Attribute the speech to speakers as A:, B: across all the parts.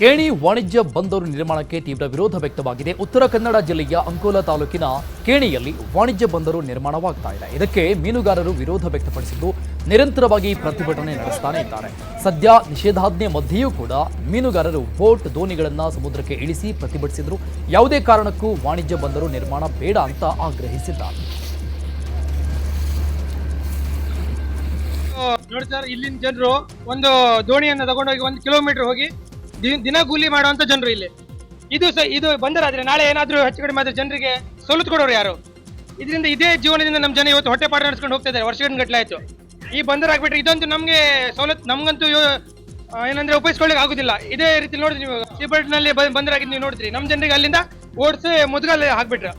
A: ಕೇಣಿ ವಾಣಿಜ್ಯ ಬಂದರು ನಿರ್ಮಾಣಕ್ಕೆ ತೀವ್ರ ವಿರೋಧ ವ್ಯಕ್ತವಾಗಿದೆ. ಉತ್ತರ ಕನ್ನಡ ಜಿಲ್ಲೆಯ ಅಂಕೋಲಾ ತಾಲೂಕಿನ ಕೇಣಿಯಲ್ಲಿ ವಾಣಿಜ್ಯ ಬಂದರು ನಿರ್ಮಾಣವಾಗ್ತಾ ಇದೆ. ಇದಕ್ಕೆ ಮೀನುಗಾರರು ವಿರೋಧ ವ್ಯಕ್ತಪಡಿಸಿದ್ದು, ನಿರಂತರವಾಗಿ ಪ್ರತಿಭಟನೆ ನಡೆಸ್ತಾನೆ ಇದ್ದಾರೆ. ಸದ್ಯ ನಿಷೇಧಾಜ್ಞೆ ಮಧ್ಯೆಯೂ ಕೂಡ ಮೀನುಗಾರರು ಬೋಟ್ ದೋಣಿಗಳನ್ನು ಸಮುದ್ರಕ್ಕೆ ಇಳಿಸಿ ಪ್ರತಿಭಟಿಸಿದರು. ಯಾವುದೇ ಕಾರಣಕ್ಕೂ ವಾಣಿಜ್ಯ ಬಂದರು ನಿರ್ಮಾಣ ಬೇಡ ಅಂತ ಆಗ್ರಹಿಸಿದ್ದಾರೆ.
B: ನೋಡಿ ಸರ್, ಇಲ್ಲಿನ ಜನರು ಒಂದು ದೋಣಿಯನ್ನು ತಗೊಂಡೋಗಿ ಒಂದು ಕಿಲೋಮೀಟರ್ ಹೋಗಿ ದಿನ ಕೂಲಿ ಮಾಡುವಂತ ಜನರು ಇಲ್ಲಿ. ಇದು ಇದು ಬಂದರಾದ್ರೆ ನಾಳೆ ಏನಾದ್ರೂ ಹೆಚ್ಚು ಕಡಿಮೆ ಆದ್ರೆ ಜನರಿಗೆ ಸವಲತ್ತು ಕೊಡೋರು ಯಾರು? ಇದರಿಂದ ಇದೇ ಜೀವನದಿಂದ ನಮ್ಮ ಜನ ಇವತ್ತು ಹೊಟ್ಟೆ ಪಾಠ ನಡೆಸ್ಕೊಂಡು ಹೋಗ್ತಾ ಇದ್ದಾರೆ ವರ್ಷಗಳ ಗಟ್ಟಲೆ ಆಯ್ತು ಈ ಬಂದರ್ ಆಗ್ಬಿಟ್ರೆ ಇದಂತೂ ನಮ್ಗೆ ಸವಲತ್ತು ನಮ್ಗಂತೂ ಏನಂದ್ರೆ ಉಪಯೋಗಿಸ್ಕೊಳ್ಳಿಕ್ ಆಗುದಿಲ್ಲ. ಇದೇ ರೀತಿ ನೋಡಿದ್ರಿ ನೀವು ಸೀಬರ್ಡ್ನಲ್ಲಿ ಬಂದರಾಗಿದ್ದು ನೀವು ನೋಡಿದ್ರಿ. ನಮ್ಮ ಜನರಿಗೆ ಅಲ್ಲಿಂದ ಓಡಿಸಿ ಮುದ್ಗಲ್ಲಿ ಹಾಕ್ಬಿಟ್ರೆ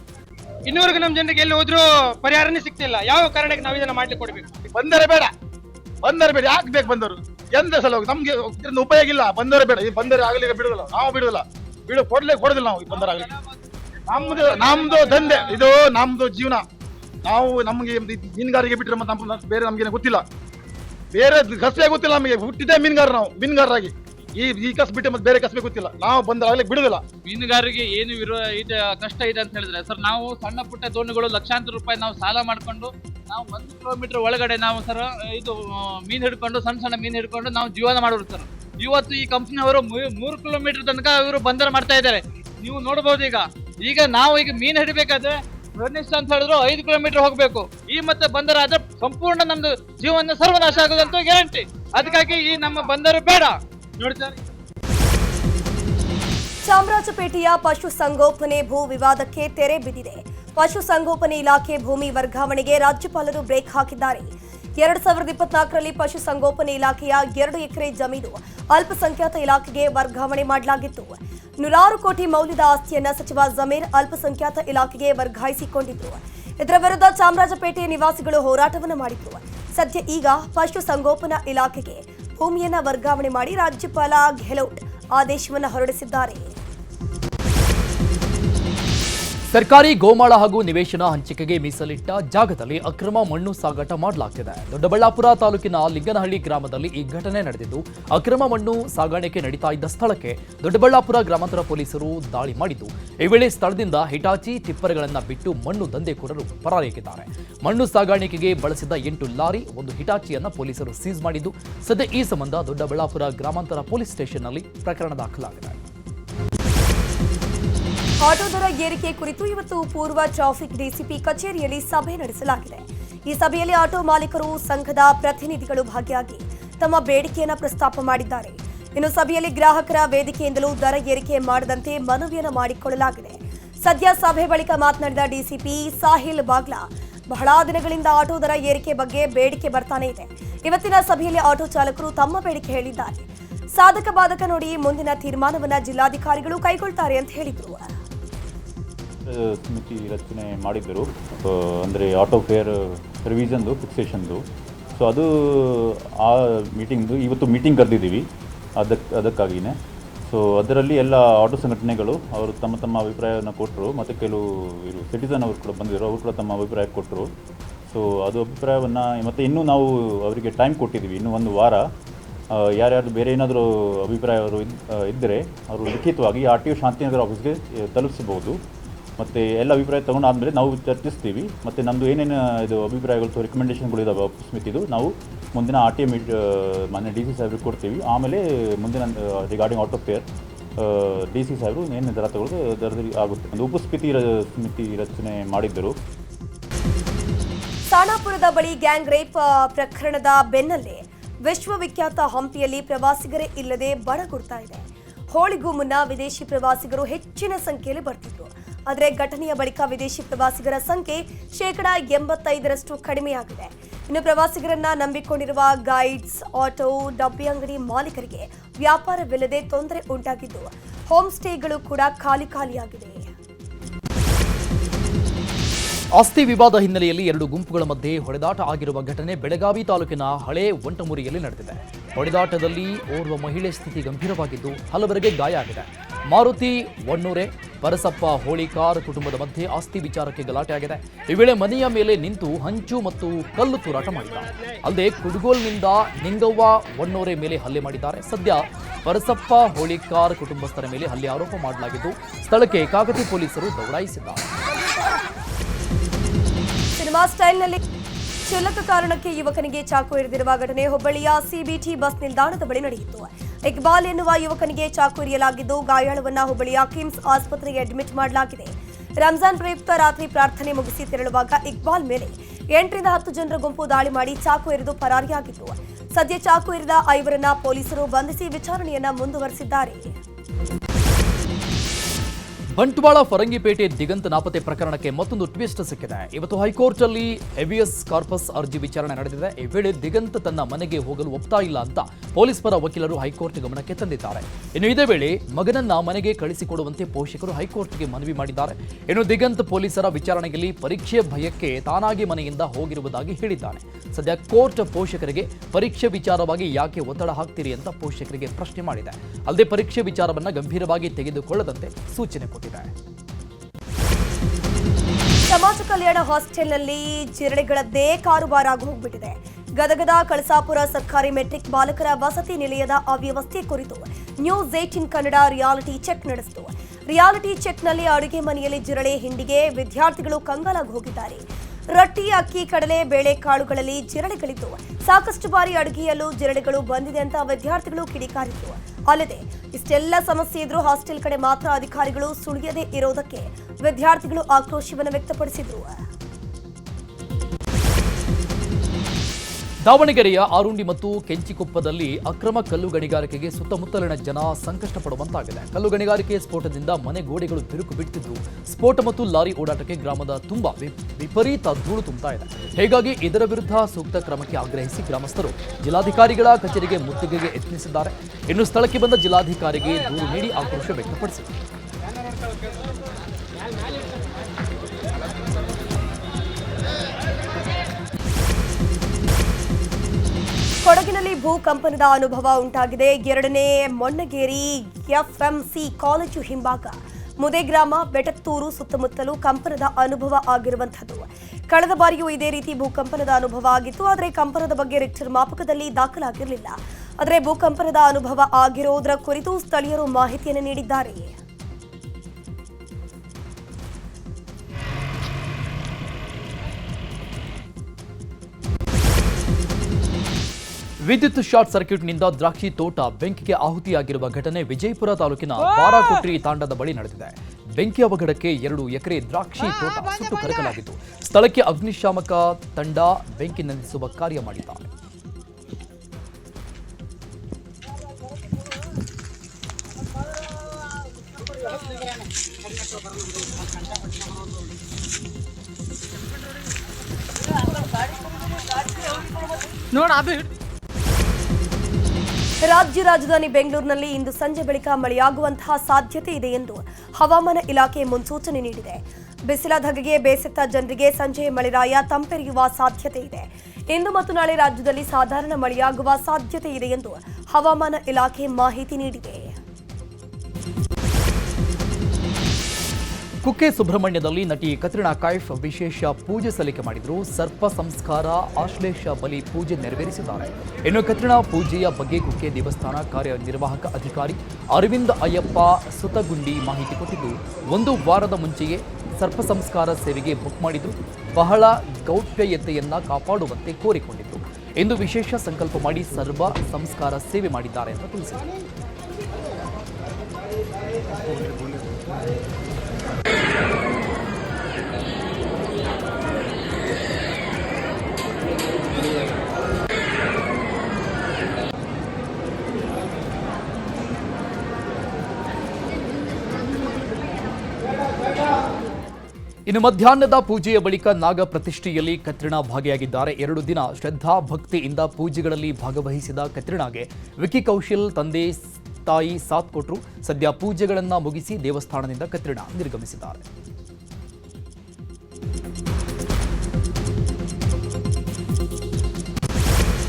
B: ಇನ್ನೂವರೆಗೂ ನಮ್ಮ ಜನರಿಗೆ ಎಲ್ಲಿ ಹೋದ್ರೂ ಪರಿಹಾರನೇ ಸಿಗ್ತಿಲ್ಲ. ಯಾವ ಕಾರಣಕ್ಕೆ ನಾವು ಇದನ್ನ ಮಾಡ್ಲಿಕ್ಕೆ ಕೊಡ್ಬೇಕು?
C: ಬಂದರೆ ಬೇಡ. ಬಂದರೆ ಬೇಡ. ಯಾಕೆ ಬೇಕು ಬಂದರು ಎಂತ ಸಲ ನಮ್ಗೆ ಉಪಯೋಗ ಇಲ್ಲ. ಬಂದರೆ ಬೇಡ. ಈ ಬಂದರೆ ಆಗಲಿಕ್ಕೆ ಬಿಡುದಿಲ್ಲ. ನಾವು ಬಿಡುದಿಲ್ಲ. ಬಿಡು, ಕೊಡ್ಲೇ ಕೊಡುದಿಲ್ಲ ನಾವು ಈ ಬಂದರೆ ಆಗಲಿ ನಮ್ದು ನಮ್ದು ದಂಧೆ. ಇದು ನಮ್ದು ಜೀವನ. ನಾವು ನಮ್ಗೆ ಮೀನುಗಾರಿಕೆ ಬಿಟ್ಟರೆ ಮತ್ತೆ ನಮ್ಗೆ ಬೇರೆ ನಮ್ಗೆ ಗೊತ್ತಿಲ್ಲ. ಬೇರೆ ಕಸಬೇ ಗೊತ್ತಿಲ್ಲ ನಮಗೆ. ಹುಟ್ಟಿದೆ ಮೀನುಗಾರ ನಾವು, ಮೀನುಗಾರರಾಗಿ. ಈ ಈ ಕಸ ಬಿಟ್ಟು ಮತ್ತೆ ಬೇರೆ ಕಸಬೇಕು ಗೊತ್ತಿಲ್ಲ. ನಾವು ಬಂದಾಗಲೇ ಬಿಡುದಿಲ್ಲ.
D: ಮೀನುಗಾರರಿಗೆ ಏನು ಇದೆ ಕಷ್ಟ ಇದೆ ಅಂತ ಹೇಳಿದ್ರೆ ಸರ್ ನಾವು ಸಣ್ಣ ಪುಟ್ಟ ದೋಣಿಗಳು ಲಕ್ಷಾಂತರ ರೂಪಾಯಿ ನಾವು ಸಾಲ ಮಾಡ್ಕೊಂಡು ನಾವು ಒಂದು ಕಿಲೋಮೀಟರ್ ಒಳಗಡೆ ನಾವು ಸರ್ ಇದು ಮೀನು ಹಿಡ್ಕೊಂಡು, ಸಣ್ಣ ಸಣ್ಣ ಮೀನು ಹಿಡ್ಕೊಂಡು ನಾವು ಜೀವನ ಮಾಡೋರು ಸರ್ ಇವತ್ತು ಈ ಕಂಪ್ನಿಯವರು ಮೂರು ಕಿಲೋಮೀಟರ್ ತನಕ ಇವರು ಬಂದರ ಮಾಡ್ತಾ ಇದ್ದಾರೆ. ನೀವು ನೋಡ್ಬೋದು ಈಗ. ಈಗ ನಾವು ಈಗ ಮೀನು ಹಿಡಿಬೇಕಾದ್ರೆ ಕನಿಷ್ಠ ಅಂತ ಹೇಳಿದ್ರು ಐದು ಕಿಲೋಮೀಟರ್ ಹೋಗ್ಬೇಕು. ಈ ಮತ್ತೆ ಬಂದರ ಆದ್ರೆ ಸಂಪೂರ್ಣ ನಮ್ದು ಜೀವನ ಸರ್ವನಾಶ ಆಗೋದಂತೂ ಗ್ಯಾರಂಟಿ ಅದಕ್ಕಾಗಿ ಈ ನಮ್ಮ ಬಂದರು ಬೇಡ.
E: ಚಾಮರಾಜಪೇಟೆಯ ಪಶು ಸಂಗೋಪನೆ ಭೂ ವಿವಾದಕ್ಕೆ ತೆರೆ ಬಿದ್ದಿದೆ. ಪಶು ಸಂಗೋಪನೆ ಇಲಾಖೆ ಭೂಮಿ ವರ್ಗಾವಣೆಗೆ ರಾಜ್ಯಪಾಲರು ಬ್ರೇಕ್ ಹಾಕಿದ್ದಾರೆ. ಎರಡ್ ಸಾವಿರದ ಇಪ್ಪತ್ನಾಲ್ಕರಲ್ಲಿ ಪಶುಸಂಗೋಪನೆ ಇಲಾಖೆಯ ಎರಡು ಎಕರೆ ಜಮೀನು ಅಲ್ಪಸಂಖ್ಯಾತ ಇಲಾಖೆಗೆ ವರ್ಗಾವಣೆ ಮಾಡಲಾಗಿತ್ತು. ನೂರಾರು ಕೋಟಿ ಮೌಲ್ಯದ ಆಸ್ತಿಯನ್ನ ಸಚಿವ ಜಮೀರ್ ಅಲ್ಪಸಂಖ್ಯಾತ ಇಲಾಖೆಗೆ ವರ್ಗಾಯಿಸಿಕೊಂಡಿದ್ರು. ಇದರ ವಿರುದ್ಧ ಚಾಮರಾಜಪೇಟೆಯ ನಿವಾಸಿಗಳು ಹೋರಾಟವನ್ನು ಮಾಡಿದ್ರು. ಸದ್ಯ ಈಗ ಪಶುಸಂಗೋಪನಾ ಇಲಾಖೆಗೆ ಭೂಮಿಯನ್ನ ವರ್ಗಾವಣೆ ಮಾಡಿ ರಾಜ್ಯಪಾಲ ಗೆಹ್ಲೋಟ್ ಆದೇಶವನ್ನು ಹೊರಡಿಸಿದ್ದಾರೆ.
A: ಸರ್ಕಾರಿ ಗೋಮಾಳ ಹಾಗೂ ನಿವೇಶನ ಹಂಚಿಕೆಗೆ ಮೀಸಲಿಟ್ಟ ಜಾಗದಲ್ಲಿ ಅಕ್ರಮ ಮಣ್ಣು ಸಾಗಾಟ ಮಾಡಲಾಗ್ತಿದೆ. ದೊಡ್ಡಬಳ್ಳಾಪುರ ತಾಲೂಕಿನ ಲಿಂಗನಹಳ್ಳಿ ಗ್ರಾಮದಲ್ಲಿ ಈ ಘಟನೆ ನಡೆದಿದ್ದು, ಅಕ್ರಮ ಮಣ್ಣು ಸಾಗಾಣಿಕೆ ನಡೀತಾ ಇದ್ದ ಸ್ಥಳಕ್ಕೆ ದೊಡ್ಡಬಳ್ಳಾಪುರ ಗ್ರಾಮಾಂತರ ಪೊಲೀಸರು ದಾಳಿ ಮಾಡಿದ್ದು. ಈ ವೇಳೆ ಸ್ಥಳದಿಂದ ಹಿಟಾಚಿ ಟಿಪ್ಪರ್ಗಳನ್ನು ಬಿಟ್ಟು ಮಣ್ಣು ದಂಧೆಕೋರರು ಪರಾರಿಯಾಗಿದ್ದಾರೆ. ಮಣ್ಣು ಸಾಗಾಣಿಕೆಗೆ ಬಳಸಿದ ಎಂಟು ಲಾರಿ, ಒಂದು ಹಿಟಾಚಿಯನ್ನು ಪೊಲೀಸರು ಸೀಸ್ ಮಾಡಿದ್ದು. ಸದ್ಯ ಈ ಸಂಬಂಧ ದೊಡ್ಡಬಳ್ಳಾಪುರ ಗ್ರಾಮಾಂತರ ಪೊಲೀಸ್ ಸ್ಟೇಷನ್ನಲ್ಲಿ ಪ್ರಕರಣ ದಾಖಲಾಗಿದೆ.
E: ಆಟೋ ದರ ಏರಿಕೆ ಕುರಿತು ಇವತ್ತು ಪೂರ್ವ ಟ್ರಾಫಿಕ್ ಡಿಸಿಪಿ ಕಚೇರಿಯಲ್ಲಿ ಸಭೆ ನಡೆಸಲಾಗಿದೆ. ಈ ಸಭೆಯಲ್ಲಿ ಆಟೋ ಮಾಲೀಕರು, ಸಂಘದ ಪ್ರತಿನಿಧಿಗಳು ಭಾಗಿಯಾಗಿ ತಮ್ಮ ಬೇಡಿಕೆಯನ್ನು ಪ್ರಸ್ತಾಪ ಮಾಡಿದ್ದಾರೆ. ಇನ್ನು ಸಭೆಯಲ್ಲಿ ಗ್ರಾಹಕರ ವೇದಿಕೆಯಿಂದಲೂ ದರ ಏರಿಕೆ ಮಾಡದಂತೆ ಮನವಿಯನ್ನು ಮಾಡಿಕೊಳ್ಳಲಾಗಿದೆ. ಸದ್ಯ ಸಭೆ ಬಳಿಕ ಮಾತನಾಡಿದ ಡಿಸಿಪಿ ಸಾಹಿಲ್ ಬಾಗ್ಲಾ, ಬಹಳ ದಿನಗಳಿಂದ ಆಟೋ ದರ ಏರಿಕೆ ಬಗ್ಗೆ ಬೇಡಿಕೆ ಬರ್ತಾನೆ ಇದೆ. ಇವತ್ತಿನ ಸಭೆಯಲ್ಲಿ ಆಟೋ ಚಾಲಕರು ತಮ್ಮ ಬೇಡಿಕೆ ಹೇಳಿದ್ದಾರೆ. ಸಾಧಕ ಬಾಧಕ ನೋಡಿ ಮುಂದಿನ ತೀರ್ಮಾನವನ್ನ ಜಿಲ್ಲಾಧಿಕಾರಿಗಳು ಕೈಗೊಳ್ತಾರೆ ಅಂತ ಹೇಳಿದ್ರು.
F: ಸಮಿತಿ ರಚನೆ ಮಾಡಿದ್ದರು. ಅಂದರೆ ಆಟೋ ಫೇರ್ ರಿವಿಷನ್ದು ಫಿಕ್ಸೇಷನ್ದು ಸೊ ಅದು ಆ ಮೀಟಿಂಗ್ದು ಇವತ್ತು ಮೀಟಿಂಗ್ ಕರೆದಿದ್ದೀವಿ. ಅದಕ್ಕೆ ಅದಕ್ಕಾಗಿಯೇ ಸೊ ಅದರಲ್ಲಿ ಎಲ್ಲ ಆಟೋ ಸಂಘಟನೆಗಳು, ಅವರು ತಮ್ಮ ತಮ್ಮ ಅಭಿಪ್ರಾಯವನ್ನು ಕೊಟ್ಟರು ಮತ್ತು ಕೆಲವು ಇವರು ಸಿಟಿಸನ್ ಅವರು ಕೂಡ ಬಂದಿದ್ದರು. ಅವರು ಕೂಡ ತಮ್ಮ ಅಭಿಪ್ರಾಯ ಕೊಟ್ಟರು ಸೊ ಅದು ಅಭಿಪ್ರಾಯವನ್ನು, ಮತ್ತು ಇನ್ನೂ ನಾವು ಅವರಿಗೆ ಟೈಮ್ ಕೊಟ್ಟಿದ್ದೀವಿ. ಇನ್ನೂ ಒಂದು ವಾರ. ಯಾರ್ಯಾರು ಬೇರೆ ಏನಾದರೂ ಅಭಿಪ್ರಾಯ ಅವರು ಇದ್- ಇದ್ದರೆ ಅವರು ಲಿಖಿತವಾಗಿ ಆರ್ ಟಿ ಒ ಶಾಂತಿನಗರ ಆಫೀಸ್ಗೆ ತಲುಪಿಸಬಹುದು. ಮತ್ತು ಎಲ್ಲ ಅಭಿಪ್ರಾಯ ತೊಗೊಂಡಾದಮೇಲೆ ನಾವು ಚರ್ಚಿಸ್ತೀವಿ. ಮತ್ತು ನಮ್ಮದು ಏನೇನು ಇದು ಅಭಿಪ್ರಾಯಗಳು ರಿಕಮೆಂಡೇಷನ್ಗಳು ಇದಾವೆ ಸ್ಮಿತಿದು, ನಾವು ಮುಂದಿನ ಆರ್ ಟಿ ಎ ಮೀಟ್ ಮಾನ್ಯ ಡಿ ಸಿ ಸಾಹೇಬ್ರಿಗೆ ಕೊಡ್ತೀವಿ. ಆಮೇಲೆ ಮುಂದಿನ regarding auto fare D C ಸಾಹೇಬ್ರು ಏನು ನಿರ್ಧಾರ ತಗೊಳ್ಳೋದು ಅದರಲ್ಲಿ ಆಗುತ್ತೆ. ಒಂದು ಉಪಸ್ಮಿತಿ ಸಮಿತಿ ರಚನೆ ಮಾಡಿದ್ದರು.
E: ಸಾಣಾಪುರದ ಬಳಿ ಗ್ಯಾಂಗ್ ರೇಪ್ ಪ್ರಕರಣದ ಬೆನ್ನಲ್ಲೇ ವಿಶ್ವವಿಖ್ಯಾತ ಹಂಪಿಯಲ್ಲಿ ಪ್ರವಾಸಿಗರೇ ಇಲ್ಲದೆ ಬಡಗುಡ್ತಾ ಇದೆ. ಹೋಳಿಗೂ ಮುನ್ನ ವಿದೇಶಿ ಪ್ರವಾಸಿಗರು ಹೆಚ್ಚಿನ ಸಂಖ್ಯೆಯಲ್ಲಿ ಬರ್ತಿದ್ರು. ಆದರೆ ಘಟನೆಯ ಬಳಿಕ ವಿದೇಶಿ ಪ್ರವಾಸಿಗರ ಸಂಖ್ಯೆ ಶೇಕಡಾ ಎಂಬತ್ತೈದರಷ್ಟು ಕಡಿಮೆಯಾಗಿದೆ. ಇನ್ನು ಪ್ರವಾಸಿಗರನ್ನ ನಂಬಿಕೊಂಡಿರುವ ಗೈಡ್ಸ್, ಆಟೋ, ಡಬ್ಬಿ ಅಂಗಡಿ ಮಾಲೀಕರಿಗೆ ವ್ಯಾಪಾರವಿಲ್ಲದೆ ತೊಂದರೆ ಉಂಟಾಗಿದ್ದು, ಹೋಮ್ ಸ್ಟೇಗಳು ಕೂಡ ಖಾಲಿ ಖಾಲಿಯಾಗಿದೆ.
A: ಆಸ್ತಿ ವಿವಾದ ಹಿನ್ನೆಲೆಯಲ್ಲಿ ಎರಡು ಗುಂಪುಗಳ ಮಧ್ಯೆ ಹೊಡೆದಾಟ ಆಗಿರುವ ಘಟನೆ ಬೆಳಗಾವಿ ತಾಲೂಕಿನ ಹಳೆ ಒಂಟಮುರಿಯಲ್ಲಿ ನಡೆದಿದೆ. ಹೊಡೆದಾಟದಲ್ಲಿ ಓರ್ವ ಮಹಿಳೆ ಸ್ಥಿತಿ ಗಂಭೀರವಾಗಿದ್ದು ಹಲವರಿಗೆ ಗಾಯ ಆಗಿದೆ. ಮಾರುತಿ ಒಣ್ಣೂರೆ ಪರಸಪ್ಪ ಹೋಳಿಕಾರ್ ಕುಟುಂಬದ ಮಧ್ಯೆ ಆಸ್ತಿ ವಿಚಾರಕ್ಕೆ ಗಲಾಟೆ ಆಗಿದೆ ಈ ವೇಳೆ ಮನೆಯ ಮೇಲೆ ನಿಂತು ಹಂಚು ಮತ್ತು ಕಲ್ಲು ತೂರಾಟ ಮಾಡಿದ್ದಾರೆ ಅಲ್ಲದೆ ಕುಡುಗೋಲ್ನಿಂದ ನಿಂಗವ್ವ ಒಣ್ಣೂರೆ ಮೇಲೆ ಹಲ್ಲೆ ಮಾಡಿದ್ದಾರೆ. ಸದ್ಯ ಪರಸಪ್ಪ ಹೋಳಿಕಾರ್ ಕುಟುಂಬಸ್ಥರ ಮೇಲೆ ಹಲ್ಲೆ ಆರೋಪ ಮಾಡಲಾಗಿದ್ದು, ಸ್ಥಳಕ್ಕೆ ಕಾಗತಿ ಪೊಲೀಸರು ದೌಡಾಯಿಸಿದ್ದಾರೆ.
E: ಸಿನಿಮಾ ಸ್ಟೈಲ್ನಲ್ಲಿ ಕ್ಷುಲ್ಲಕ ಕಾರಣಕ್ಕೆ ಯುವಕನಿಗೆ ಚಾಕು ಹಿಡಿದಿರುವ ಘಟನೆ ಹುಬ್ಬಳ್ಳಿಯ ಸಿಬಿಟಿ ಬಸ್ ನಿಲ್ದಾಣದ ಬಳಿ ನಡೆಯಿತು. ಇಕ್ಬಾಲ್ ಎನ್ನುವ ಯುವಕನಿಗೆ ಚಾಕು ಇರಿಯಲಾಗಿದ್ದು ಗಾಯಾಳವನ್ನ ಹುಬ್ಬಳ್ಳಿಯ ಕಿಮ್ಸ್ ಆಸ್ಪತ್ರೆಗೆ ಅಡ್ಮಿಟ್ ಮಾಡಲಾಗಿದೆ. ರಂಜಾನ್ ಪ್ರಯುಕ್ತ ರಾತ್ರಿ ಪ್ರಾರ್ಥನೆ ಮುಗಿಸಿ ತೆರಳುವಾಗ ಇಕ್ಬಾಲ್ ಮೇಲೆ ಎಂಟರಿಂದ ಹತ್ತು ಜನರ ಗುಂಪು ದಾಳಿ ಮಾಡಿ ಚಾಕು ಇರಿದು ಪರಾರಿಯಾಗಿತ್ತು ಸದ್ಯ ಚಾಕು ಇರಿದ ಐವರನ್ನ ಪೊಲೀಸರು ಬಂಧಿಸಿ ವಿಚಾರಣೆಯನ್ನ ಮುಂದುವರೆಸಿದ್ದಾರೆ.
A: ಬಂಟ್ವಾಳ ಫರಂಗಿಪೇಟೆ ದಿಗಂತ ನಾಪತ್ತೆ ಪ್ರಕರಣಕ್ಕೆ ಮತ್ತೊಂದು ಟ್ವಿಸ್ಟ್ ಸಿಕ್ಕಿದೆ. ಇವತ್ತು ಹೈಕೋರ್ಟ್ ಅಲ್ಲಿ ಎವಿಯಸ್ ಕಾರ್ಪಸ್ ಅರ್ಜಿ ವಿಚಾರಣೆ ನಡೆದಿದೆ. ಈ ವೇಳೆ ದಿಗಂತ್ ತನ್ನ ಮನೆಗೆ ಹೋಗಲು ಒಪ್ತಾ ಇಲ್ಲ ಅಂತ ಪೊಲೀಸ್ ಪರ ವಕೀಲರು ಹೈಕೋರ್ಟ್ ಗಮನಕ್ಕೆ ತಂದಿದ್ದಾರೆ. ಇನ್ನು ಇದೇ ವೇಳೆ ಮಗನನ್ನ ಮನೆಗೆ ಕಳಿಸಿಕೊಡುವಂತೆ ಪೋಷಕರು ಹೈಕೋರ್ಟ್ಗೆ ಮನವಿ ಮಾಡಿದ್ದಾರೆ. ಇನ್ನು ದಿಗಂತ್ ಪೊಲೀಸರ ವಿಚಾರಣೆಯಲ್ಲಿ ಪರೀಕ್ಷೆ ಭಯಕ್ಕೆ ತಾನಾಗಿ ಮನೆಯಿಂದ ಹೋಗಿರುವುದಾಗಿ ಹೇಳಿದ್ದಾನೆ. ಸದ್ಯ ಕೋರ್ಟ್ ಪೋಷಕರಿಗೆ ಪರೀಕ್ಷೆ ವಿಚಾರವಾಗಿ ಯಾಕೆ ಒತ್ತಡ ಹಾಕ್ತೀರಿ ಅಂತ ಪೋಷಕರಿಗೆ ಪ್ರಶ್ನೆ ಮಾಡಿದೆ. ಅಲ್ಲದೆ ಪರೀಕ್ಷೆ ವಿಚಾರವನ್ನ ಗಂಭೀರವಾಗಿ ತೆಗೆದುಕೊಳ್ಳದಂತೆ ಸೂಚನೆ ಕೊಟ್ಟಿದೆ.
E: ಸಮಾಜ ಕಲ್ಯಾಣ ಹಾಸ್ಟೆಲ್ನಲ್ಲಿ ಜಿರಳೆಗಳದ್ದೇ ಕಾರುಬಾರ ಹೋಗ್ಬಿಟ್ಟಿದೆ. ಗದಗದ ಕಳಸಾಪುರ ಸರ್ಕಾರಿ ಮೆಟ್ರಿಕ್ ಬಾಲಕರ ವಸತಿ ನಿಲಯದ ಅವ್ಯವಸ್ಥೆ ಕುರಿತು news eighteen Kannada reality check ನಡೆಸಿತು. ರಿಯಾಲಿಟಿ ಚೆಕ್ನಲ್ಲಿ ಅಡುಗೆ ಮನೆಯಲ್ಲಿ ಜಿರಳೆ ಹಿಂಡಿಗೆ ವಿದ್ಯಾರ್ಥಿಗಳು ಕಂಗಾಲಾಗಿ ಹೋಗಿದ್ದಾರೆ. ರೊಟ್ಟಿ, ಅಕ್ಕಿ, ಕಡಲೆ ಬೇಳೆ ಕಾಳುಗಳಲ್ಲಿ ಜಿರಳೆಗಳಿದ್ದು. ಸಾಕಷ್ಟು ಬಾರಿ ಅಡುಗೆಯಲ್ಲೂ ಜಿರಳೆಗಳು ಬಂದಿದೆ ಅಂತ ವಿದ್ಯಾರ್ಥಿಗಳು ಕಿಡಿಕಾರಿದ್ರು. ಅಲ್ಲದೆ ಇಷ್ಟೆಲ್ಲ ಸಮಸ್ಯೆ ಇದ್ರೂ ಹಾಸ್ಟೆಲ್ ಕಡೆ ಮಾತ್ರ ಅಧಿಕಾರಿಗಳು ಸುಳಿಯದೇ ಇರೋದಕ್ಕೆ ವಿದ್ಯಾರ್ಥಿಗಳು ಆಕ್ರೋಶವನ್ನು ವ್ಯಕ್ತಪಡಿಸಿದ್ರು.
A: ದಾವಣಗೆರೆಯ ಆರುಂಡಿ ಮತ್ತು ಕೆಂಚಿಕೊಪ್ಪದಲ್ಲಿ ಅಕ್ರಮ ಕಲ್ಲು ಗಣಿಗಾರಿಕೆಗೆ ಸುತ್ತಮುತ್ತಲಿನ ಜನ ಸಂಕಷ್ಟ ಪಡುವಂತಾಗಿದೆ ಕಲ್ಲು ಗಣಿಗಾರಿಕೆ ಸ್ಫೋಟದಿಂದ ಮನೆ ಗೋಡೆಗಳು ಬಿರುಕು ಬಿಟ್ಟಿದ್ದು, ಸ್ಫೋಟ ಮತ್ತು ಲಾರಿ ಓಡಾಟಕ್ಕೆ ಗ್ರಾಮದ ತುಂಬಾ ವಿಪರೀತ ಧೂಳು ತುಂಬುತ್ತಾ ಇದೆ. ಹೀಗಾಗಿ ಇದರ ವಿರುದ್ಧ ಸೂಕ್ತ ಕ್ರಮಕ್ಕೆ ಆಗ್ರಹಿಸಿ ಗ್ರಾಮಸ್ಥರು ಜಿಲ್ಲಾಧಿಕಾರಿಗಳ ಕಚೇರಿಗೆ ಮುತ್ತಿಗೆಗೆ ಯತ್ನಿಸಿದ್ದಾರೆ. ಇನ್ನು ಸ್ಥಳಕ್ಕೆ ಬಂದ ಜಿಲ್ಲಾಧಿಕಾರಿಗೆ ದೂರು ನೀಡಿ ಆಕ್ರೋಶ ವ್ಯಕ್ತಪಡಿಸಿದರು
E: ಕೊಡಗಿನಲ್ಲಿ ಭೂಕಂಪನದ ಅನುಭವ ಉಂಟಾಗಿದೆ. ಎರಡನೇ ಮೊಣ್ಣಗೇರಿ ಎಫ್ಎಂಸಿ ಕಾಲೇಜು ಹಿಂಭಾಗ. ಮುದೇಗ್ರಾಮ, ಬೆಟತ್ತೂರು ಸುತ್ತಮುತ್ತಲು ಕಂಪನದ ಅನುಭವ ಆಗಿರುವಂಥದ್ದು. ಕಳೆದ ಬಾರಿಯೂ ಇದೇ ರೀತಿ ಭೂಕಂಪನದ ಅನುಭವ ಆಗಿತ್ತು. ಆದರೆ ಕಂಪನದ ಬಗ್ಗೆ ರಿಕ್ಟರ್ ಮಾಪಕದಲ್ಲಿ ದಾಖಲಾಗಿರಲಿಲ್ಲ. ಆದರೆ ಭೂಕಂಪನದ ಅನುಭವ ಆಗಿರೋದರ ಕುರಿತು ಸ್ಥಳೀಯರು ಮಾಹಿತಿಯನ್ನು ನೀಡಿದ್ದಾರೆ.
A: ವಿದ್ಯುತ್ ಶಾರ್ಟ್ ಸರ್ಕ್ಯೂಟ್ನಿಂದ ದ್ರಾಕ್ಷಿ ತೋಟ ಬೆಂಕಿಗೆ ಆಹುತಿಯಾಗಿರುವ ಘಟನೆ ವಿಜಯಪುರ ತಾಲೂಕಿನ ಬಾರಾಕುಟ್ರಿ ತಾಂಡದ ಬಳಿ ನಡೆದಿದೆ. ಬೆಂಕಿ ಅವಘಡಕ್ಕೆ ಎರಡು ಎಕರೆ ದ್ರಾಕ್ಷಿ ತೋಟ ಸುಟ್ಟು ಕರಕಲಾಗಿತ್ತು. ಸ್ಥಳಕ್ಕೆ ಅಗ್ನಿಶಾಮಕ ತಂಡ ಬೆಂಕಿ ನಂದಿಸುವ ಕಾರ್ಯ ಮಾಡಿದ್ದಾರೆ.
B: ನೋಡ ಅದು
E: ರಾಜ್ಯ ರಾಜಧಾನಿ ಬೆಂಗಳೂರಿನಲ್ಲಿ ಇಂದು ಸಂಜೆ ಬಳಿಕ ಮಳೆಯಾಗುವಂತಹ ಸಾಧ್ಯತೆ ಇದೆ ಎಂದು ಹವಾಮಾನ ಇಲಾಖೆ ಮುನ್ಸೂಚನೆ ನೀಡಿದೆ. ಬಿಸಿಲ ಧಗೆಗೆ ಬೇಸತ್ತ ಜನರಿಗೆ ಸಂಜೆ ಮಳೆರಾಯ ತಂಪೆರೆಯುವ ಸಾಧ್ಯತೆ ಇದೆ. ಇಂದು ಮತ್ತು ನಾಳೆ ರಾಜ್ಯದಲ್ಲಿ ಸಾಧಾರಣ ಮಳೆಯಾಗುವ ಸಾಧ್ಯತೆ ಇದೆ ಎಂದು ಹವಾಮಾನ ಇಲಾಖೆ ಮಾಹಿತಿ ನೀಡಿದೆ.
A: ಕುಕ್ಕೆ ಸುಬ್ರಹ್ಮಣ್ಯದಲ್ಲಿ ನಟಿ ಕತ್ರಿನಾ ಕೈಫ್ ವಿಶೇಷ ಪೂಜೆ ಸಲ್ಲಿಕೆ ಮಾಡಿದರು. ಸರ್ಪ ಸಂಸ್ಕಾರ ಆಶ್ಲೇಷ ಬಲಿ ಪೂಜೆ ನೆರವೇರಿಸಿದ್ದಾರೆ. ಇನ್ನು ಕತ್ರಿನಾ ಪೂಜೆಯ ಬಗ್ಗೆ ಕುಕ್ಕೆ ದೇವಸ್ಥಾನ ಕಾರ್ಯನಿರ್ವಾಹಕ ಅಧಿಕಾರಿ ಅರವಿಂದ್ ಅಯ್ಯಪ್ಪ ಸುತಗುಂಡಿ ಮಾಹಿತಿ ಕೊಟ್ಟಿದ್ದು, ಒಂದು ವಾರದ ಮುಂಚೆಯೇ ಸರ್ಪ ಸಂಸ್ಕಾರ ಸೇವೆಗೆ ಬುಕ್ ಮಾಡಿದ್ದು ಬಹಳ ಗೌಪ್ಯತೆಯನ್ನ ಕಾಪಾಡುವಂತೆ ಕೋರಿಕೊಂಡಿತ್ತು ಎಂದು ವಿಶೇಷ ಸಂಕಲ್ಪ ಮಾಡಿ ಸರ್ವ ಸಂಸ್ಕಾರ ಸೇವೆ ಮಾಡಿದ್ದಾರೆ ಅಂತ ತಿಳಿಸಿದರು. ಇನ್ನು ಮಧ್ಯಾಹ್ನದ ಪೂಜೆಯ ಬಳಿಕ ನಾಗ ಪ್ರತಿಷ್ಠೆಯಲ್ಲಿ ಕತ್ರಿಣಾ ಭಾಗಿಯಾಗಿದ್ದಾರೆ. ಎರಡು ದಿನ ಶ್ರದ್ಧಾ ಭಕ್ತಿಯಿಂದ ಪೂಜೆಗಳಲ್ಲಿ ಭಾಗವಹಿಸಿದ ಕತ್ರಿಣಾಗೆ ವಿಕಿ ಕೌಶಲ್ ತಂದೆ ತಾಯಿ ಸಾಥ್ ಕೊಟ್ಟರು ಸದ್ಯ ಪೂಜೆಗಳನ್ನು ಮುಗಿಸಿ ದೇವಸ್ಥಾನದಿಂದ ಕತ್ರಿಣಾ ನಿರ್ಗಮಿಸಿದ್ದಾರೆ.